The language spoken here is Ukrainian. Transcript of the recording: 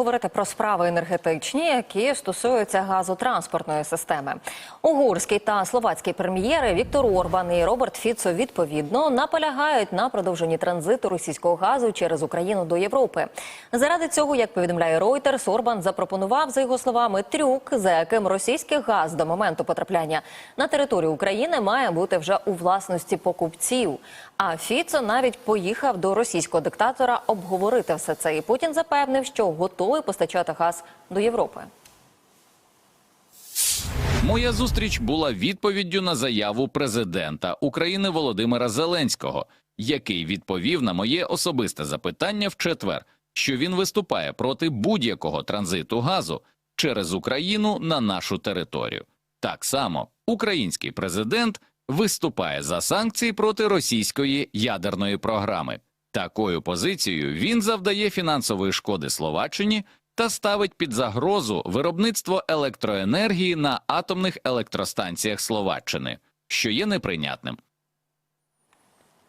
поговорити про справи енергетичні, які стосуються газотранспортної системи. Угорський та словацький прем'єри Віктор Орбан і Роберт Фіцо відповідно наполягають на продовженні транзиту російського газу через Україну до Європи. Заради цього, як повідомляє Reuters, Орбан запропонував за його словами трюк, за яким російський газ до моменту потрапляння на територію України має бути вже у власності покупців. А Фіцо навіть поїхав до російського диктатора обговорити все це. І Путін запевнив, що готовий постачати газ до Європи. Моя зустріч була відповіддю на заяву президента України Володимира Зеленського, який відповів на моє особисте запитання в четвер, що він виступає проти будь-якого транзиту газу через Україну на нашу територію. Так само український президент виступає за санкції проти російської ядерної програми. Такою позицією він завдає фінансової шкоди Словаччині та ставить під загрозу виробництво електроенергії на атомних електростанціях Словаччини, що є неприйнятним.